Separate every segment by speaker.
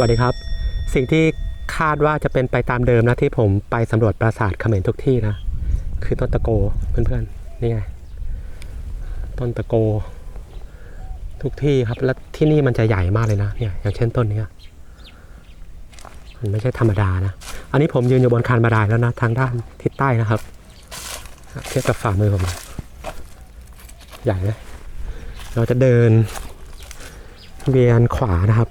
Speaker 1: วัสดีครับ สิ่งที่คาดว่าจะเป็นไปตามเดิมนะที่ผมไปสำรวจปราสาทเขมรทุกที่นะ คือต้นตะโกเพื่อนๆนี่ไงต้นตะโก ทุกที่ครับแล้วที่นี่มันจะใหญ่มากเลยนะเนี่ยอย่างเช่นต้นนี้มันไม่ใช่ธรรมดานะ อันนี้ผมยืนอยู่บนคานบาดายแล้วนะ ทางด้านทิศใต้นะครับเทียบกับฝ่ามือผมใหญ่ไหมเราจะเดินเวียนขวานะครับ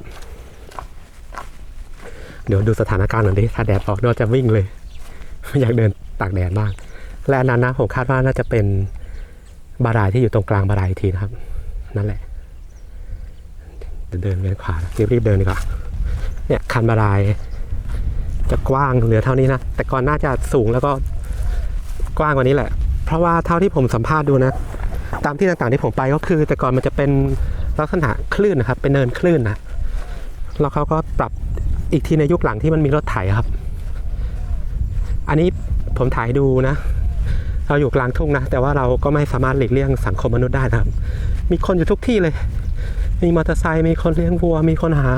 Speaker 1: เดี๋ยวดูสถานการณ์หน่อยดิถ้าแดดออกเราจะวิ่งเลยไม่อยากเดินตากแดดมาก และอันนั้นนะผมคาดว่าน่าจะเป็นบาดายที่อยู่ตรงกลางบาดายทีนะครับ นั่นแหละเดี๋ยวเดินเวียนขวารีบๆเดินดีกว่าเนี่ยคันบาดาย จะกว้างเหลือเท่านี้นะ แต่ก่อนน่าจะสูงแล้วก็กว้างกว่านี้แหละ เพราะว่าเท่าที่ผมสัมภาษณ์ดูนะ ตามที่ต่างๆที่ผมไปก็คือ แต่ก่อนมันจะเป็นลักษณะคลื่นนะครับ เป็นเนินคลื่นนะแล้วเขาก็ปรับ อีกทีในยุคหลังที่มันมีรถไถครับ อันนี้ผมถ่ายดูนะ เราอยู่กลางทุ่งนะ แต่ว่าเราก็ไม่สามารถหลีกเลี่ยงสังคมมนุษย์ได้นะครับ มีคนอยู่ทุกที่เลย มีมอเตอร์ไซค์มีคนเลี้ยงวัว มีคนหา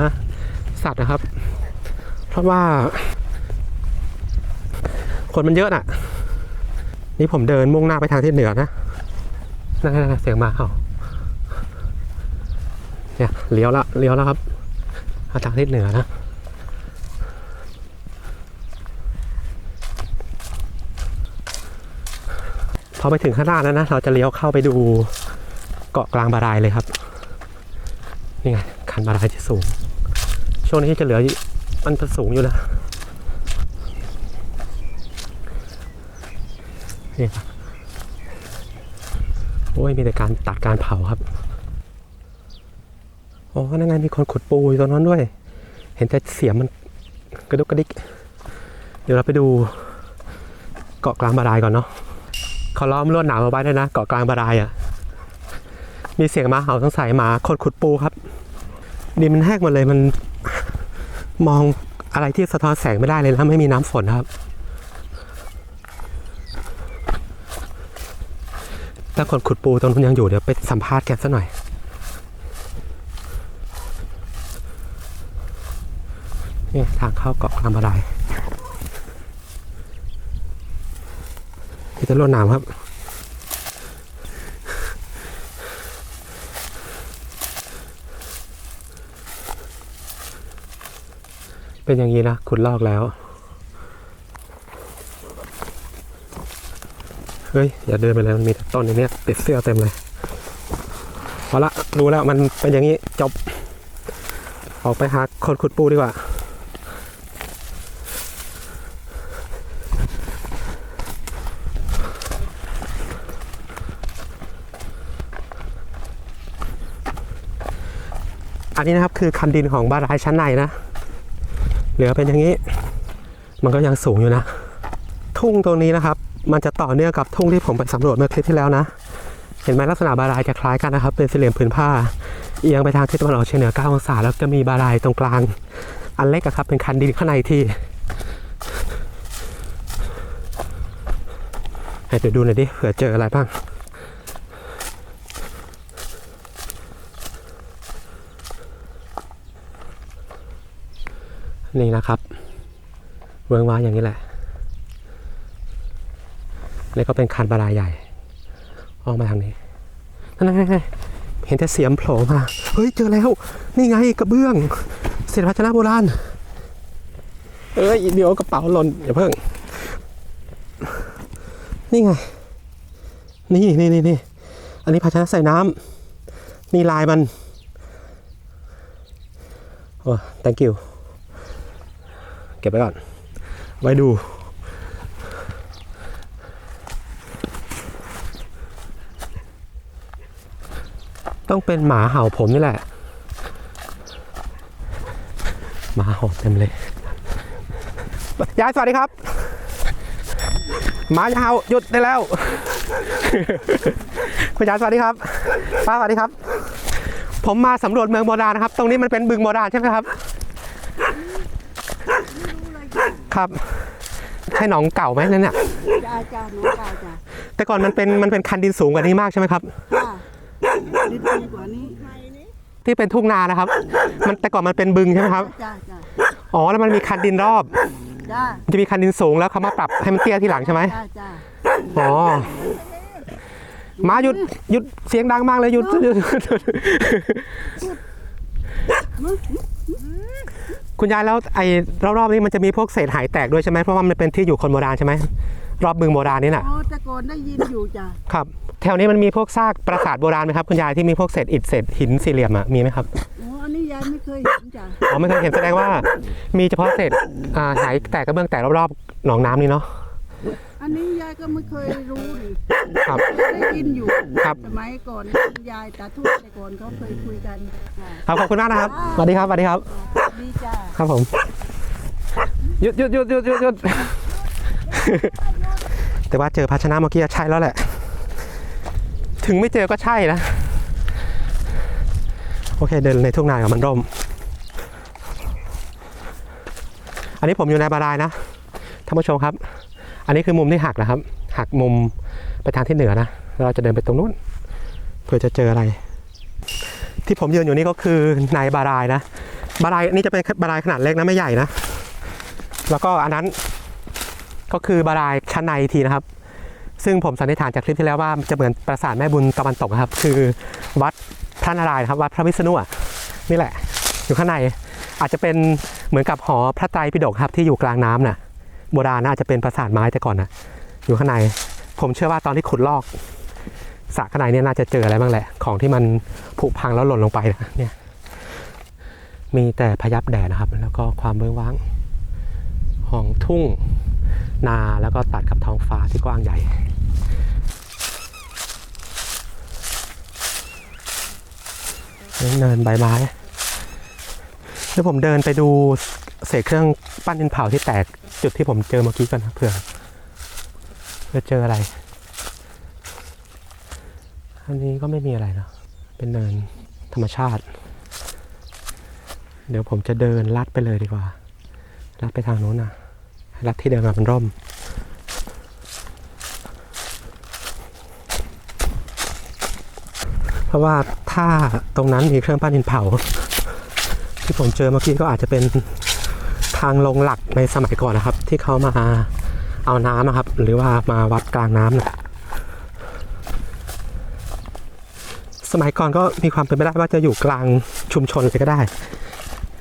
Speaker 1: สัตว์นะครับ เพราะว่า คนมันเยอะน่ะ นี่ผมเดินมุ่งหน้าไปทางทิศเหนือนะนั่นๆๆเสียงมาเอาเนี่ยเลี้ยวละเลี้ยวแล้วครับมาทางทิศเหนือนะ พอไปถึงข้างหน้าแล้วนะ เราจะเลี้ยวเข้าไปดูเกาะกลางบาดายเลยครับ นี่ไงคันบาดายที่สูง ช่วงนี้จะเหลือมันจะสูงอยู่นะนี่ครับโอ้ยมีแต่การตัดการเผาครับอ๋อนั่นไงมีคนขุดปูอยู่ตรงนั้นด้วย เห็นแต่เสียงมันกระดุกกระดิก เดี๋ยวเราไปดูเกาะกลางบาดายก่อนเนาะ เขาล้อมลวดหนามเอาไว้ด้วยนะเกาะกลางบาดายอะ่ะ มีเสียงหมาเห่าต้องใส่หมาคนขุดปูครับ ดินมันแห้งหมดเลยมันมองอะไรที่สะท้อนแสงไม่ได้เลยนะไม่มีน้ำฝนครับ ถ้าคนขุดปูตรงนู้นยังอยู่เดี๋ยวไปสัมภาษณ์แกสักหน่อย นี่ทางเข้าเกาะกลางบาดาย มีแต่รถน้ำครับ เป็นอย่างนี้นะขุดลอกแล้ว เฮ้ย อย่าเดินไปเลยมันมีแต่ต้นอย่างเนี้ติดเสื้อเต็มเลยพอละรู้แล้วมันเป็นอย่างนี้จบ ออกไปหาคนขุดปูดีกว่า อันนี้นะครับคือคันดินของบ้านรายชั้นในนะ เหลือเป็นอย่างนี้ มันก็ยังสูงอยู่นะ ทุ่งตรงนี้นะครับ มันจะต่อเนื่องกับทุ่งที่ผมไปสำรวจเมื่อคลิปที่แล้วนะ เห็นไหมลักษณะบารายจะคล้ายกันนะครับ เป็นสี่เหลี่ยมผืนผ้า เอียงไปทางทิศตะวันออกเฉียงเหนือ9องศาแล้วจะมีบารายตรงกลาง อันเล็กครับ เป็นคันดินข้างในที่ให้เดี๋ยวดูหน่อยดิเผื่อเจออะไรบ้าง นี่นะครับ เวิงว้าอย่างนี้แหละนี่ก็เป็นคันบารายใหญ่ ออกมาทางนี้นั่นไงเห็นแต่เสียมโผล่มา เฮ้ย เจอแล้ว นี่ไงกระเบื้องเศษภาชนะโบราณ เอ้ยเดี๋ยวกระเป๋าหล่นอย่าเพิ่ง นี่ไง นี่นี่นี่นี่อันนี้ภาชนะใส่น้ำนี่ลายมัน โอ้ thank you เก็บไว้ก่อน ไว้ดู ต้องเป็นหมาเห่าผมนี่แหละ หมาเห่าเต็มเลย ยายสวัสดีครับ หมาเห่าหยุดได้แล้วคุณยายสวัสดีครับ ป้าสวัสดีครับ ผมมาสำรวจเมืองโบราณนะครับ ตรงนี้มันเป็นบึงโบราณใช่ไหมครับ ครับใช่หนองเก่าไหมนั่นเนี่ย
Speaker 2: จ้าจ้าหนูเก่าจ้า
Speaker 1: แต่ก่อนมันเป็นมันเป็นคันดินสูงกว่านี้มากใช่ไหมครับ
Speaker 2: จ้าดีดีกว่านี้
Speaker 1: ที่ที่เป็นทุ่งนานะครับ มันแต่ก่อนมันเป็นบึงใช่ไหมครับ
Speaker 2: จ้าจ้า
Speaker 1: อ๋อแล้วมันมีคันดินรอบ
Speaker 2: จ้า
Speaker 1: มันจะมีคันดินสูงแล้วเขามาปรับให้มันเตี้ยที่หลังใช่ไหม
Speaker 2: จ้าจ้า
Speaker 1: อ๋อมาหยุดหยุดเสียงดังมากเลยหยุดหยุดหยุดหยุด คุณยายแล้วไอ้รอบๆนี้มันจะมีพวกเศษหายแตกด้วยใช่ไหมเพราะว่ามันเป็นที่อยู่คนโบราณใช่ไหมรอบบึงโบราณนี่น่ะ
Speaker 2: โอ้แต่ก่อนได้ยินอยู่จ้า
Speaker 1: ครับแถวนี้มันมีพวกซากปราสาทโบราณไหมครับคุณยายที่มีพวกเศษอิฐเศษหินสี่เหลี่ยมอะมีไหมครับ
Speaker 2: โอ้อันนี้ยายไม่เคยเห็นจ้า
Speaker 1: อ๋อไม่เคยเห็นแสดงว่า มีเฉพาะเศษอ่าหายแตกกระเบื้องแตกรอบๆหนองน้ำนี่เนาะ
Speaker 2: อันนี้ยายก็ไม่เคยรู้นี่
Speaker 1: ครับ
Speaker 2: ได้ยินอยู่
Speaker 1: ครับ
Speaker 2: สมัยก่อนยายตาทวดแต่ก่อนเขาเคยคุยกันจ้า
Speaker 1: ครับขอบคุณมากนะครับสวัสดีครับสวัสดีครับ
Speaker 2: ดีจ้า
Speaker 1: ครับผมหยุดหยุดหยุดหยุดหยุดหยุด แต่ว่าเจอภาชนะเมื่อกี้ใช่แล้วแหละ ถึงไม่เจอก็ใช่นะ โอเคเดินในทุ่งนากับมันร่ม อันนี้ผมอยู่ในบารายนะท่านผู้ชมครับ อันนี้คือมุมที่หักนะครับ หักมุมไปทางที่เหนือนะเราจะเดินไปตรงนู้นเพื่อจะเจออะไร ที่ผมยืนอยู่นี่ก็คือในบารายนะ บารายนนี้จะเป็นบารายขนาดเล็กนะไม่ใหญ่นะ แล้วก็อันนั้นก็คือบารายชั้นในทีนะครับ ซึ่งผมสันนิษฐานจากคลิปที่แล้วว่าจะเหมือนปราสาทแม่บุญตะวันตกครับ คือวัดพระนารายณ์ครับวัดพระวิษณุนี่แหละ อยู่ข้างในอาจจะเป็นเหมือนกับหอพระไตรปิฎกครับที่อยู่กลางน้ำน่ะ โบราณนะอาจะเป็นปราสาทไม้แต่ก่อนนะอยู่ข้างใน ผมเชื่อว่าตอนที่ขุดลอกสระข้างในเนี่ยน่าจะเจออะไรบ้างแหละ ของที่มันผุพังแล้วหล่นลงไปนะเนี่ยมีแต่พยับแดดนะครับ แล้วก็ความเบื้องว่างของทุ่งนาแล้วก็ตัดกับท้องฟ้าที่กว้างใหญ่ เนินใบไม้เดี๋ยวผมเดินไปดู เศษเครื่องปั้นดินเผาที่แตกจุดที่ผมเจอเมื่อกี้กันนะเผื่อจะเจออะไร อันนี้ก็ไม่มีอะไรนะเป็นเนินธรรมชาติ เดี๋ยวผมจะเดินลัดไปเลยดีกว่า ลัดไปทางโน้นนะลัดที่เดินมาเป็นร่มเพราะว่าถ้าตรงนั้นมีเครื่องปั้นดินเผา ที่ผมเจอเมื่อกี้ก็อาจจะเป็น ทางลงหลักในสมัยก่อนนะครับ ที่เขามาเอาน้ำนะครับ หรือว่ามาวัดกลางน้ำนะสมัยก่อนก็มีความเป็นไปได้ว่าจะอยู่กลางชุมชนเลยก็ได้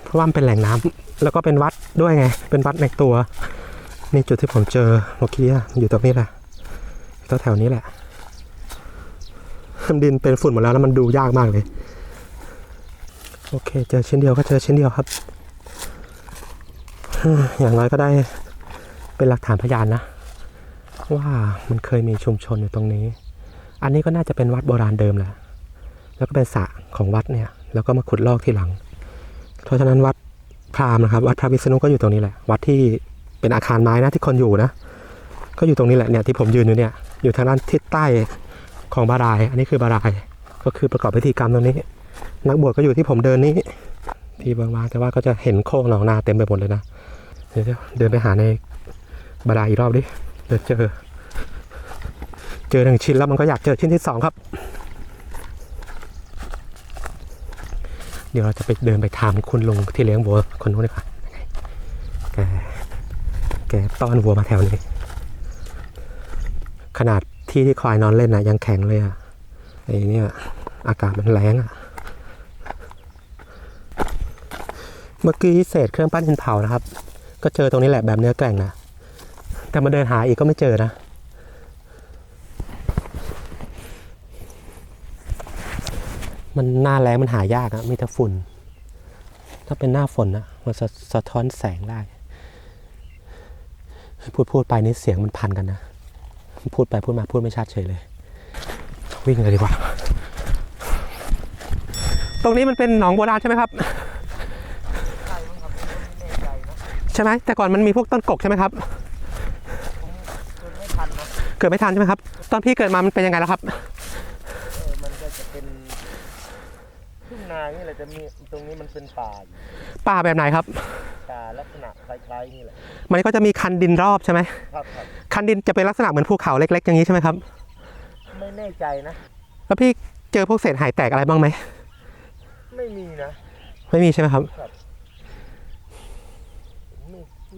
Speaker 1: เพราะว่ามันเป็นแหล่งน้ำแล้วก็เป็นวัดด้วยไง เป็นวัดในตัวนี่จุดที่ผมเจอเมื่อกี้อยู่ตรงนี้แหละแถวนี้แหละดินเป็นฝุ่นหมดแล้วแล้วมันดูยากมากเลย โอเค เจอชิ้นเดียวก็เจอชิ้นเดียวครับ อย่างน้อยก็ได้เป็นหลักฐานพยานนะ ว่ามันเคยมีชุมชนอยู่ตรงนี้ อันนี้ก็น่าจะเป็นวัดโบราณเดิมแหละแล้วก็เป็นสระของวัดเนี่ย แล้วก็มาขุดลอกที่หลัง เพราะฉะนั้นวัดพราหมณ์นะครับ วัดพระวิษณุก็อยู่ตรงนี้แหละ วัดที่เป็นอาคารไม้นะที่คนอยู่นะ ก็อยู่ตรงนี้แหละเนี่ยที่ผมยืนอยู่เนี่ย อยู่ทางด้านทิศใต้ของบาราย อันนี้คือบาราย ก็คือประกอบพิธีกรรมตรงนี้ นักบวชก็อยู่ที่ผมเดินนี้ ที่บางวางแต่ว่าก็จะเห็นโค้งหนองนาเต็มไปหมดเลยนะ เดี๋ยวเดินไปหาในบาราอีกรอบดิเดี๋ยวเจอ เจอหนึ่งชิ้นแล้วมันก็อยากเจอชิ้นที่สองครับ เดี๋ยวเราจะไปเดินไปถามคุณลุงที่เลี้ยงวัวคนนู้นดีกว่าแกแกต้อนวัวมาแถวนี้ ขนาดที่ที่ควายนอนเล่นนะยังแข็งเลยอะไอ้เนี่ยอากาศมันแรงอะเมื่อกี้เศษเครื่องปั้นดินเผานะครับ ก็เจอตรงนี้แหละแบบเนื้อแกร่งนะ แต่มาเดินหาอีกก็ไม่เจอนะ มันหน้าแรงมันหายากอะมีแต่ฝุ่น ถ้าเป็นหน้าฝนนะมันสะสะท้อนแสงได้พูดพูดไปนี่เสียงมันพันกันนะ พูดไปพูดมาพูดไม่ชัดเฉยเลย วิ่งเลยดีกว่า ตรงนี้มันเป็นหนองโบราณใช่ไหมครับ ใช่ไหมแต่ก่อนมันมีพวกต้นกกใช่ไหมครับเกิดไม่ทันใช่ไหมครับ ตอนพี่เกิดมามันเป็นยังไงแล้วครับ
Speaker 3: เออมันก็จะเป็นทุ่งนานี่แหละจะมีตรงนี้มันเป็นป่าอยู่
Speaker 1: ป่าแบบไหนครับ
Speaker 3: ป่าลักษณะคล้ายๆนี่แหละ
Speaker 1: มันก็จะมีคันดินรอบใช่ไหม
Speaker 3: ครับครับ
Speaker 1: คันดินจะเป็นลักษณะเหมือนภูเขาเล็ก ๆ อย่างนี้ใช่ไหมครับ
Speaker 3: ไม่แน่ใจนะ
Speaker 1: แล้วพี่เจอพวกเศษหายแตกอะไรบ้างไหม
Speaker 3: คือไม่มีนะ
Speaker 1: ไม่มีใช่ไหมครับ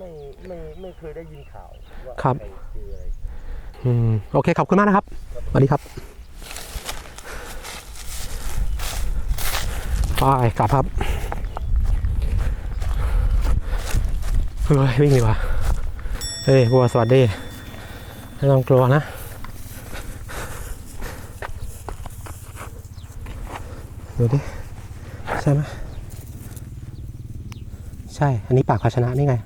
Speaker 3: ไม่ไม่ไม่ไม่เคยได้ยินข่าวว่า
Speaker 1: ครับ
Speaker 3: ใครเจออะไร
Speaker 1: อืมโอเค ขอบคุณมากนะครับสวัสดีครับไปกลับครับเฮ้ยวิ่งดีกว่าเฮ้ยบัวสวัสดีไม่ต้องกลัวนะ ดูดิ ใช่ไหมใช่ อันนี้ปากภาชนะนี่ไง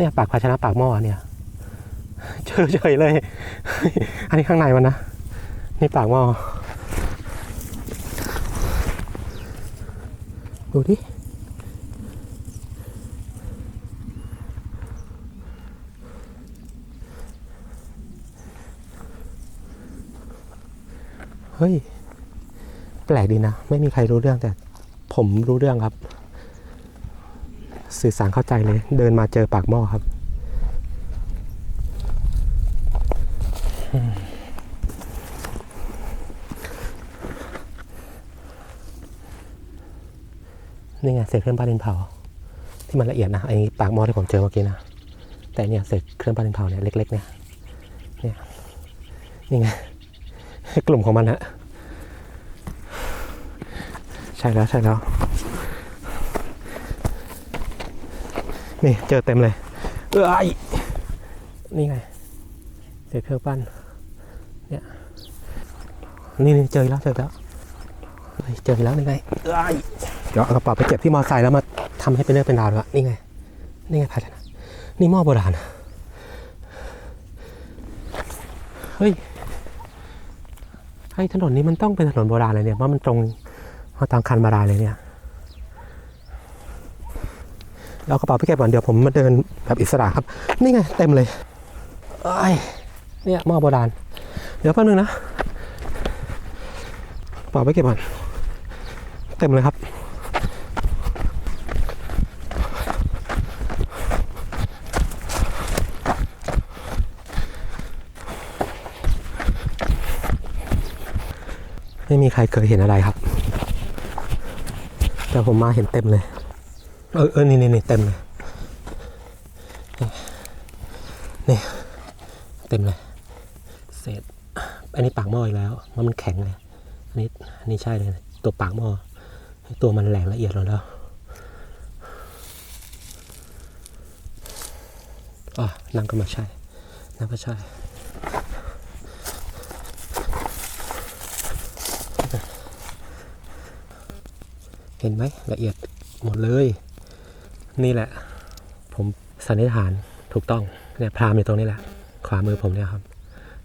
Speaker 1: เนี่ยปากภาชนะปากหม้อเนี่ย เจอเฉยเลย อันนี้ข้างในมันนะ นี่ปากหม้อ ดูดิ เฮ้ย แปลกดีนะ ไม่มีใครรู้เรื่องแต่ผมรู้เรื่องครับ สื่อสารเข้าใจเลย เดินมาเจอปากหม้อครับ นี่ไงเศษเครื่องปั้นดินเผา ที่มันละเอียดนะไอ้ปากหม้อที่ผมเจอเมื่อกี้นะ แต่เนี่ยเศษเครื่องปั้นดินเผาเนี่ยเล็กๆเนี่ยเนี่ยนี่ไงกลุ่มของมันฮะใช่แล้วใช่แล้ว นี่เจอเต็มเลย เอ้ยนี่ไงเศษเครื่องปั้นเนี่ยนี่เจอแล้วเจอแล้วเจออกแล้วนี่ไงเอ้ยเดี๋ยวเอากระเป๋าไปเก็บที่มอไซค์แล้วมาทำให้เป็นเรื่องเป็นราวดีกว่านี่ไง นี่ไงภาชนะนี่หม้อโบราณเฮ้ยไอ้ถนนนี้มันต้องเป็นถนนโบราณเลยเนี่ยเพราะมันตรงมาตามคันบาราเลยเนี่ย เอากระเป๋าไปเก็บก่อนเดี๋ยวผมมาเดินแบบอิสระครับ นี่ไงเต็มเลยไอ้เนี่ยหม้อโบราณ เดี๋ยวแป๊บนึงนะกระเป๋าไปเก็บก่อนเต็มเลยครับไม่มีใครเคยเห็นอะไรครับ แต่ผมมาเห็นเต็มเลย เออเออนี่นี่นี่เต็มเลยนี่เต็มเลยเศษอันนี้ปากหม้ออีกแล้วมันมันแข็งเลยอันนี้อันนี้ใช่เลย ตัวปากหม้อตัวมันแหลมละเอียดแล้วแล้วอะนั่งก็มาใช่นั่งก็ใช่เห็นไหมละเอียดหมดเลย นี่แหละ ผมสันนิษฐานถูกต้องเนี่ยพรามอยู่ตรงนี้แหละ ขวามือผมเนี่ยครับ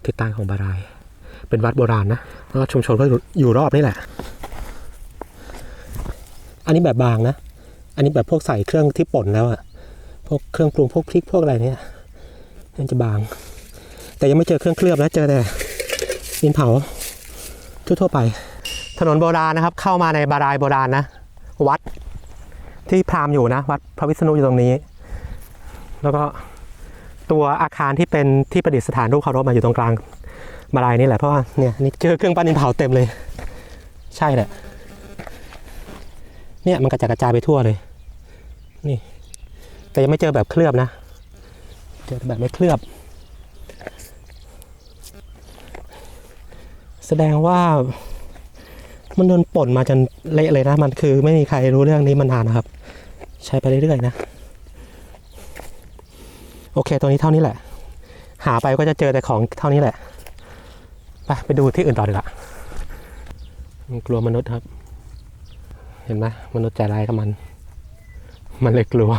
Speaker 1: ทิศใต้ของบาราย เป็นวัดโบราณนะแล้วชุมชนก็อยู่อยู่รอบนี่แหละ อันนี้แบบบางนะ อันนี้แบบพวกใส่เครื่องที่ป่นแล้วอะพวกเครื่องปรุงพวกพริกพวกอะไรเนี่ยมันจะบาง แต่ยังไม่เจอเครื่องเคลือบนะเจอแต่ดินเผาทั่วๆไป ถนนโบราณนะครับ เข้ามาในบารายโบราณนะ วัด ที่พราหมณ์อยู่นะวัดพระวิษณุอยู่ตรงนี้ แล้วก็ตัวอาคารที่เป็นที่ประดิษฐานรูปเคารพมาอยู่ตรงกลางบารายนี่แหละเพราะว่าเนี่ยนี่เจอเครื่องปั้นดินเผาเต็มเลย ใช่แหละเนี่ยมันกระจายกระจายไปทั่วเลย นี่ แต่ยังไม่เจอแบบเคลือบนะเจอแต่แบบไม่เคลือบ แสดงว่ามันโดนป่นมาจนเละเลยนะ มันคือไม่มีใครรู้เรื่องนี้มานานนะครับ ใช้ไปเรื่อยๆนะ โอเค ตัวนี้เท่านี้แหละ หาไปก็จะเจอแต่ของเท่านี้แหละ ไปไปดูที่อื่นต่อดีกว่ามันกลัวมนุษย์ครับ เห็นไหมมนุษย์ใจร้ายกับมัน มันเลยกลัว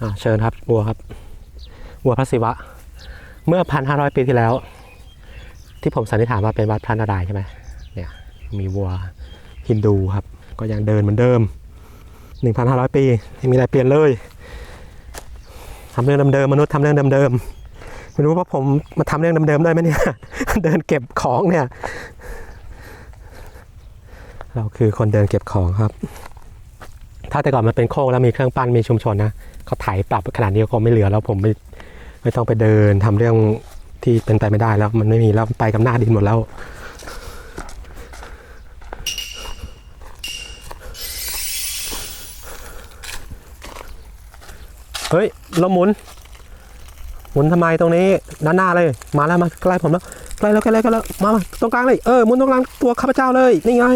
Speaker 1: อ่าเชิญครับวัวครับวัวพระศิวะ เมื่อพันห้าร้อยปีที่แล้ว ที่ผมสันนิษฐานว่าเป็นวัดพระนารายณ์ใช่ไหมเนี่ยมีวัวฮินดูครับ ก็ยังเดินเหมือนเดิม 1,500 ปีไม่มีอะไรเปลี่ยนเลยทำเรื่องเดิมๆมนุษย์ทำเรื่องเดิมๆไม่รู้ว่าผมมาทำเรื่องเดิมๆได้ไหมเนี่ย เดินเก็บของเนี่ย เราคือคนเดินเก็บของครับ ถ้าแต่ก่อนมันเป็นโค้งแล้วมีเครื่องปั้นมีชุมชนนะเขาไถปรับขนาดนี้ก็ไม่เหลือแล้วผมไม่ไม่ต้องไปเดินทำเรื่องที่เป็นไปไม่ได้แล้ว มันไม่มีแล้วไปกับหน้าดินหมดแล้ว เฮ้ยเราหมุน หมุนทำไมตรงนี้ด้านหน้าเลย มาแล้วมาใกล้ผมแล้วใกล้แล้วใกล้แล้วใกล้แล้วมามาตรงกลางเลยเออหมุนตรงกลางตัวข้าพเจ้าเลยนี่ไง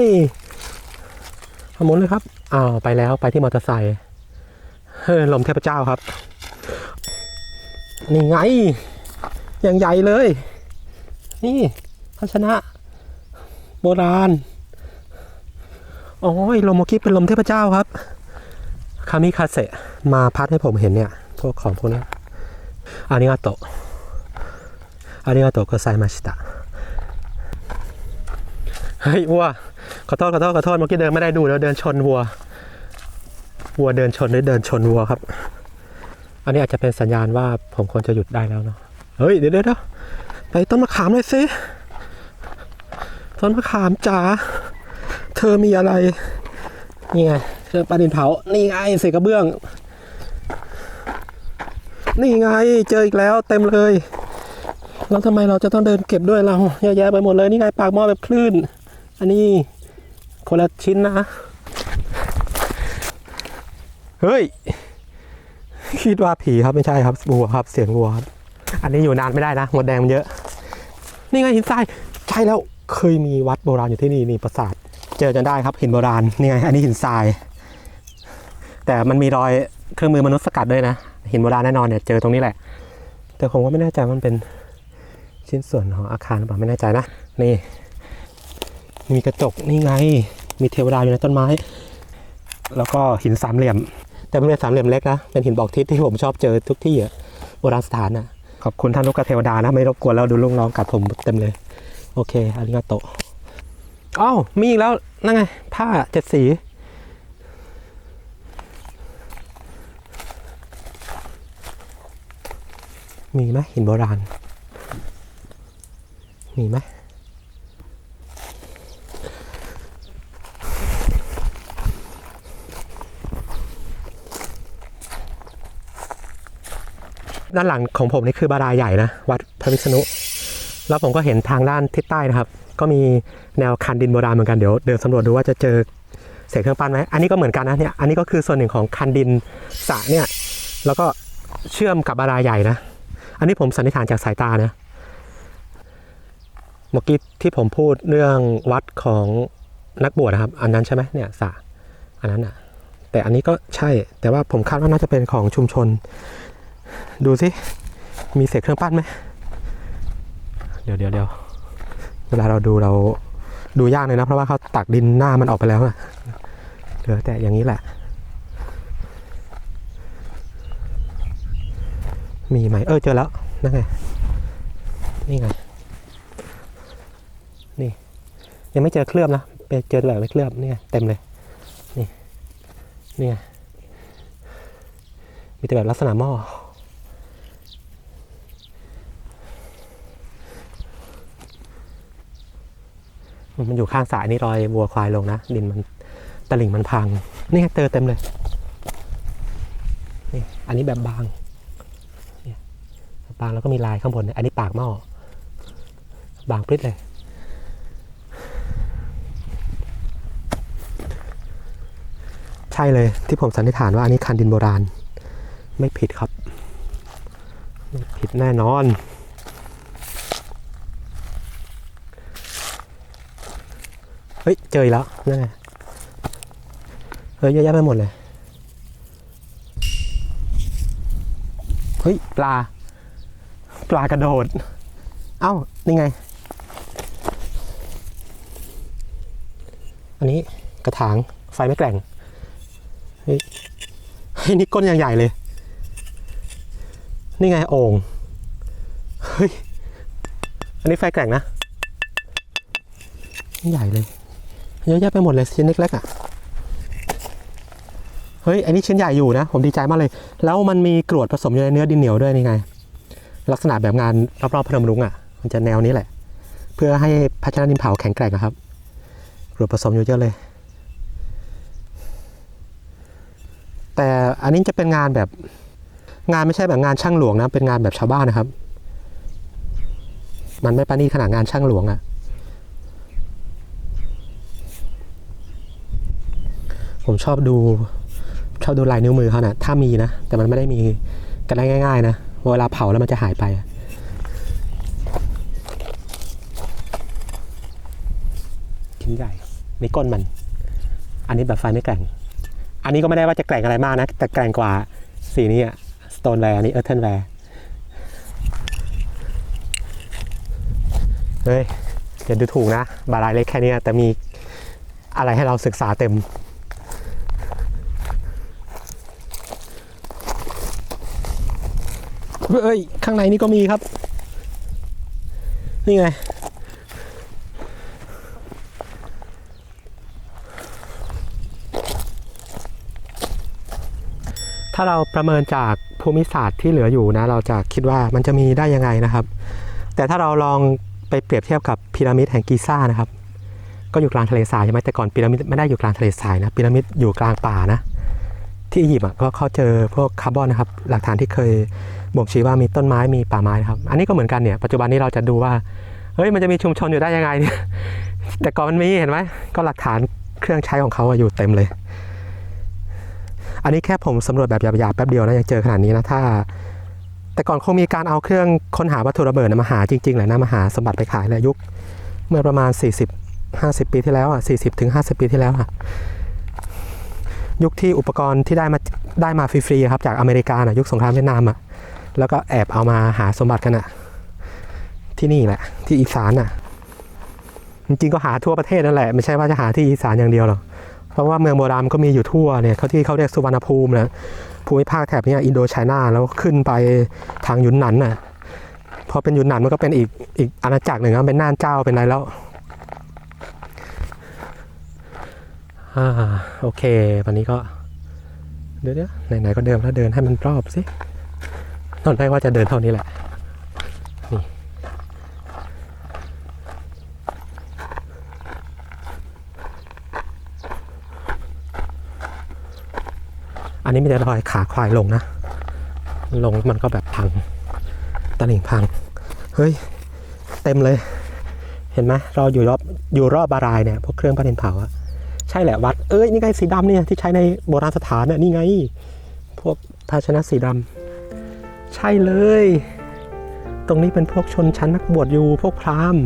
Speaker 1: เอาหมุนเลยครับอ้าวไปแล้วไปที่มอเตอร์ไซค์เฮ้ยลมเทพเจ้าครับนี่ไงอย่างใหญ่เลย นี่ภาชนะ โบราณโอ้ยลมโมกิเป็นลมเทพเจ้าครับ คามิคาเซะมาพัดให้ผมเห็นเนี่ย พวกของพวกนี้อาริกาโตะอาริกาโตะก็ไซมาชิตะเฮ้ยวัวขอโทษขอโทษขอโทษเมื่อกี้เดินไม่ได้ดูแล้วเดินชนวัว วัวเดินชนหรือเดินชนวัวครับ อันนี้อาจจะเป็นสัญญาณว่าผมควรจะหยุดได้แล้วเนาะเฮ้ยเดี๋ยวเดี๋ยวเดี๋ยวไปต้นมะขามเลยสิต้นมะขามจ๋าเธอมีอะไร นี่ไงเจอปลาดินเผา นี่ไงเศษกระเบื้อง นี่ไงเจออีกแล้วเต็มเลย แล้วทำไมเราจะต้องเดินเก็บด้วยเราเยอะแยะไปหมดเลยนี่ไงปากหม้อแบบคลื่น อันนี้คนละชิ้นนะ เฮ้ย คิดว่าผีครับไม่ใช่ครับวัวครับเสียงวัวครับ อันนี้อยู่นานไม่ได้นะหมดแดงมันเยอะ นี่ไงหินทรายใช่แล้วเคยมีวัดโบราณอยู่ที่นี่นี่ปราสาท เจอจนได้ครับหินโบราณนี่ไงอันนี้หินทราย แต่มันมีรอยเครื่องมือมนุษย์สกัดด้วยนะ หินโบราณแน่นอนเนี่ยเจอตรงนี้แหละ แต่ผมก็ไม่แน่ใจมันเป็นชิ้นส่วนของอาคารหรือเปล่าไม่แน่ใจนะนี่มีกระจกนี่ไง มีเทวดาอยู่ในต้นไม้ แล้วก็หินสามเหลี่ยม แต่ไม่เป็นสามเหลี่ยมเล็กนะเป็นหินบอกทิศที่ผมชอบเจอทุกที่อะโบราณสถานนะขอบคุณท่านลูกกระเทวดานะ ไม่รบกวนแล้วดูลุงน้องกัดผมเต็มเลย โอเคอาริงาโต อ้าวมีอีกแล้ว นั่นไง ผ้าเจ็ดสี มีไหมหินโบราณ มีไหมด้านหลังของผมนี่คือบาดาลใหญ่นะ วัดพระวิษณุ แล้วผมก็เห็นทางด้านทิศใต้นะครับ ก็มีแนวคันดินโบราณเหมือนกันเดี๋ยวเดินสำรวจดูว่าจะเจอเศษเครื่องปั้นไหมอันนี้ก็เหมือนกันนะเนี่ยอันนี้ก็คือส่วนหนึ่งของคันดินสระเนี่ยแล้วก็เชื่อมกับบาดาลใหญ่นะ อันนี้ผมสันนิษฐานจากสายตานะเมื่อกี้ที่ผมพูดเรื่องวัดของนักบวชนะครับ อันนั้นใช่ไหมเนี่ยสระอันนั้นอะแต่อันนี้ก็ใช่แต่ว่าผมคาดว่าน่าจะเป็นของชุมชน ดูสิมีเศษเครื่องปั้นไหมเดี๋ยวเดี๋ยวเดี๋ยว เวลาเราดูเราดูยากเลยนะ เพราะว่าเขาตักดินหน้ามันออกไปแล้วอะเหลือแต่อย่างนี้แหละ มีไหมเออเจอแล้วนั่นไงนี่ไงนี่ ยังไม่เจอเคลือบนะไปเจอแบบไม่เคลือบนี่ไงเต็มเลยนี่นี่ไงมีแต่แบบลักษณะหม้อ มันอยู่ข้างสายนี่รอยวัวควายลงนะ ดินมันตลิ่งมันพัง นี่เจอเต็มเลยนี่อันนี้แบบบางบางแล้วก็มีลายข้างบนอันนี้ปากหม้อ บางปริ้ดเลยใช่เลยที่ผมสันนิษฐานว่าอันนี้คันดินโบราณ ไม่ผิดครับ ไม่ผิดแน่นอน เฮ้ย เจออีกแล้วนั่นไงเฮ้ยเยอะแยะไปหมดเลย เฮ้ย ปลา ปลากระโดด เอ้า นี่ไง อันนี้กระถางไฟไม่แกร่ง เฮ้ยนี่ก้นย่างใหญ่เลย นี่ไงโอ่งเฮ้ย อันนี้ไฟแกร่งนะ ใหญ่เลย เยอะแยะไปหมดเลยชิ้นเล็กๆอะเฮ้ยอันนี้ชิ้นใหญ่อยู่นะ ผมดีใจมากเลย แล้วมันมีกรวดผสมอยู่ในเนื้อดินเหนียวด้วยนี่ไง ลักษณะแบบงานรอบๆพนมรุ้งอะ มันจะแนวนี้แหละ เพื่อให้ภาชนะดินเผาแข็งแกร่งอะครับกรวดผสมอยู่เยอะเลย แต่อันนี้จะเป็นงานแบบงานไม่ใช่แบบงานช่างหลวงนะ เป็นงานแบบชาวบ้านนะครับ มันไม่ปานีขนาดงานช่างหลวงอะ่ะ ผมชอบดูชอบดูลายนิ้วมือเขานะถ้ามีนะ แต่มันไม่ได้มีกันได้ง่าย ๆ นะ เวลาเผาแล้วมันจะหายไป ชิ้นใหญ่นี่ก้นมัน อันนี้แบบไฟไม่แกร่ง อันนี้ก็ไม่ได้ว่าจะแกร่งอะไรมากนะ แต่แกร่งกว่าสีนี้อะสโตนแวร์นี่เออร์เทนแวร์เฮ้ยอย่าดูถูกนะ บาลายเล็กแค่นี้แต่มีอะไรให้เราศึกษาเต็ม เอ้ย ข้างในนี่ก็มีครับ นี่ไง ถ้าเราประเมินจากภูมิศาสตร์ที่เหลืออยู่นะ เราจะคิดว่ามันจะมีได้ยังไงนะครับ แต่ถ้าเราลองไปเปรียบเทียบกับพีระมิดแห่งกีซ่านะครับ ก็อยู่กลางทะเลทรายใช่ไหมแต่ก่อนพีระมิดไม่ได้อยู่กลางทะเลทรายนะพีระมิดอยู่กลางป่านะ ที่อียิปต์อะก็เขาเจอพวกคาร์บอนนะครับหลักฐานที่เคยบ่งชี้ว่ามีต้นไม้มีป่าไม้นะครับ อันนี้ก็เหมือนกันเนี่ยปัจจุบันนี้เราจะดูว่าเฮ้ยมันจะมีชุมชนอยู่ได้ยังไงเนี่ยแต่ก่อนมันมีเห็นไหมก็หลักฐานเครื่องใช้ของเขาอะอยู่เต็มเลย อันนี้แค่ผมสำรวจแบบหยาบๆแป๊บเดียวนะยังเจอขนาดนี้นะถ้า แต่ก่อนคงมีการเอาเครื่องค้นหาวัตถุระเบิดนะมาหาจริงๆแหละนะมาหาสมบัติไปขายเลยยุค เมื่อประมาณ 40 50 ปีที่แล้วอะ40ถึง50 ปีที่แล้วอะ ยุคที่อุปกรณ์ที่ได้มาได้มาฟรีๆครับจากอเมริกานะยุคสงครามเวียดนามอะแล้วก็แอบเอามาหาสมบัติกันอะที่นี่แหละ ที่อีสานอะจริงๆก็หาทั่วประเทศนั่นแหละไม่ใช่ว่าจะหาที่อีสานอย่างเดียวหรอกเพราะว่าเมืองโบราณมันก็มีอยู่ทั่วเนี่ยเขาที่เขาเรียกสุวรรณภูมินะภูมิภาคแถบนี้อินโดไชน่าแล้วขึ้นไปทางยุนหนันน่ะพอเป็นยุนหนันมันก็เป็นอีกอีกอาณาจักรหนึ่งนะเป็นน่านเจ้าเป็นอะไรแล้ว อ่าโอเค วันนี้ก็เดี๋ยวเดี๋ยวไหนๆก็เดินแล้วเดินให้มันรอบสิตอนแรกว่าจะเดินเท่านี้แหละนี่อันนี้ม่ได้รอยขาควายลงนะ ลงมันก็แบบพังตลิ่งพัง เฮ้ย เต็มเลย เห็นไหมเราอยู่รอบอยู่รอบบารายเนี่ยพวกเครื่องประเด็นเผาอะ ใช่แหละวัด เอ้ยนี่ไงสีดำเนี่ยที่ใช้ในโบราณสถานนี่ยนี่ไง พวกภาชนะสีดำใช่เลย ตรงนี้เป็นพวกชนชั้นนักบวชอยู่พวกพราหมณ์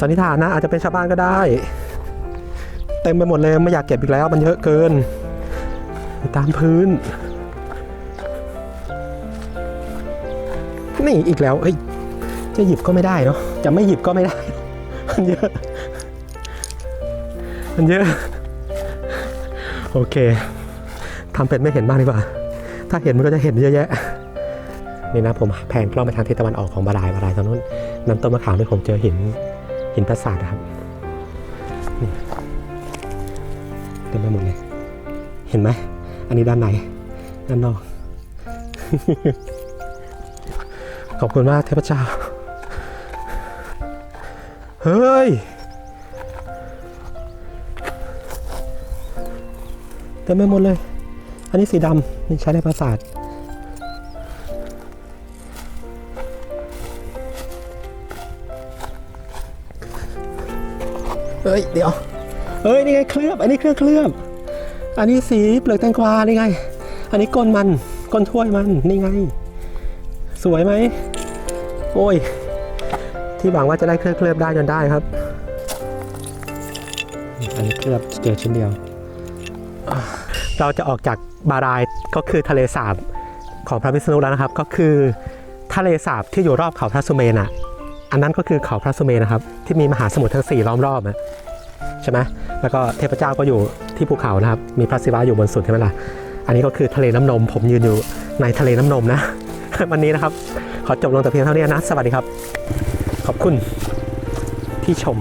Speaker 1: สันนิษฐานนะอาจจะเป็นชาวบ้านก็ได้ เต็มไปหมดเลยไม่อยากเก็บอีกแล้ว มันเยอะเกิน ตามพื้น นี่อีกแล้วเอ้ยจะหยิบก็ไม่ได้เนาะจะไม่หยิบก็ไม่ได้มันเยอะ มันเยอะ โอเคทำเป็นไม่เห็นบ้างดีกว่า ถ้าเห็นมันก็จะเห็นเยอะแยะ นี่นะผมแผนกล้องไปทางทิศตะวันออกของบารายบารายตรงนู้นน้ำต้นมะขามที่ผมเจอหินหินปราสาทนะครับเต็มไปหมดเลย เห็นไหม อันนี้ด้านใน ด้านนอก ขอบคุณมากเทพเจ้า เฮ้ย ต็มไปหมดเลย อันนี้สีดำนี่ใช้ในปราสาทเฮ้ย เดี๋ยวเฮ้ย นี่ไงเคลือบ อันนี้เครื่องเคลือบ อันนี้สีเปลือกแตงกวา นี่ไง อันนี้ก้นมัน ก้นถ้วยมัน นี่ไง สวยไหม โอ้ย ที่หวังว่าจะได้เครื่องเคลือบได้จนได้ครับ อันนี้เคลือบเจอชิ้นเดียว เราจะออกจากบารายก็คือทะเลสาบของพระวิษณุแล้วนะครับ ก็คือทะเลสาบที่อยู่รอบเขาพระสุเมนอะอันนั้นก็คือเขาพระสุเมนนะครับ ที่มีมหาสมุทรทั้งสี่ล้อมรอบนะใช่ไหมแล้วก็เทพเจ้าก็อยู่ที่ภูเขานะครับ มีพระศิวะอยู่บนสุดใช่ไหมล่ะอันนี้ก็คือทะเลน้ำนม ผมยืนอยู่ในทะเลน้ำนมนะ วันนี้นะครับ ขอจบลงแต่เพียงเท่านี้นะ สวัสดีครับ ขอบคุณที่ชม